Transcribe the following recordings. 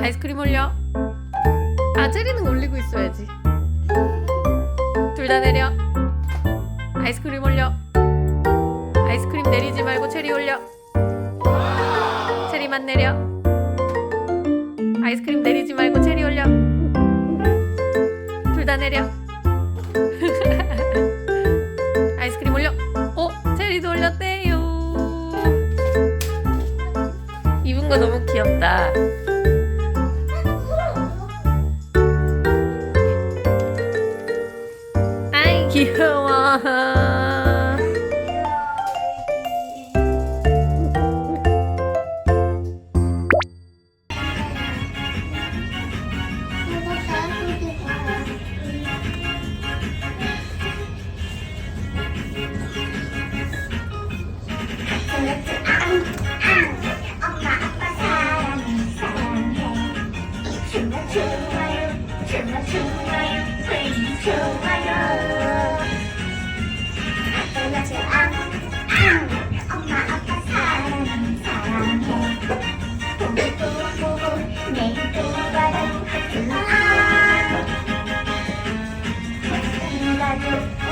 올려. 아이스크림 올려. 아, 체리는 올리고 있어야지. 둘 다 내려. 아이스크림 올려. 아이스크림 내리지 말고 체리 올려. 체리만 내려. 아이스크림 내리지 말고 체리 올려. 둘 다 내려. 아이스크림 올려. 어, 체리도 올렸대요. 입은 거 너무 귀엽다. 우리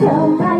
You're my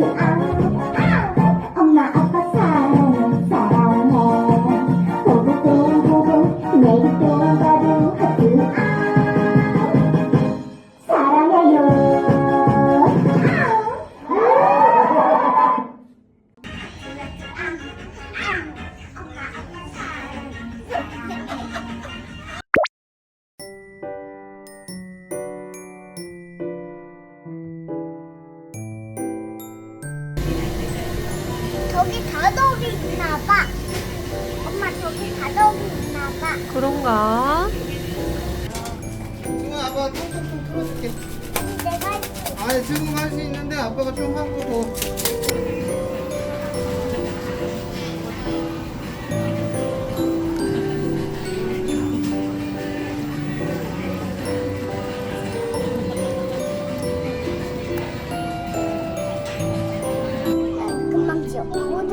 Oh, 저기 다독이 있나 봐. 엄마 저기 다독이 있나 봐. 그런가? 승아 아빠가 똥똥똥 풀어줄게 내가. 아니 승우 할수 있는데 아빠가 좀 하고 더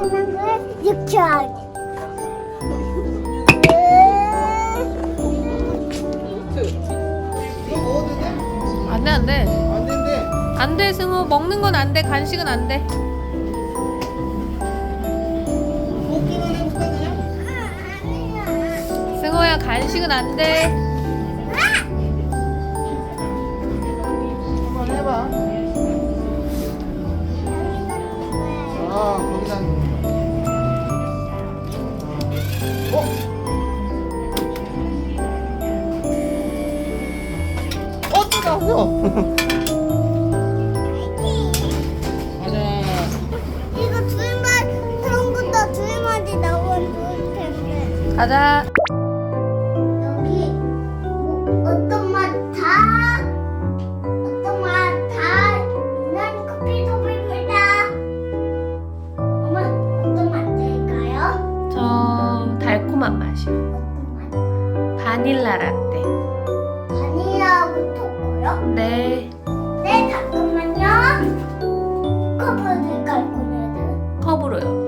지워. 모든 걸 이렇게 하게. 이거 먹어도 돼? 안 돼, 안 돼. 안 된대 안 돼, 승우. 먹는 건 안 돼. 간식은 안 돼. 먹기만 해볼까 그냥? 승우야, 간식은 안 돼. 이거 둘만 처음부터 둘만이 나온 텐데. 가자. 여기 뭐 어떤 맛 다, 어떤 맛다 있는 커피숍입니다. 엄마, 어떤 맛 될까요? 저 달콤한 맛이요. 어떤 맛? 바닐라 라떼. 바닐라하고 거예요? 네. 네, 잠깐만요. 커브를 깔고 내야 돼요. 컵으로요.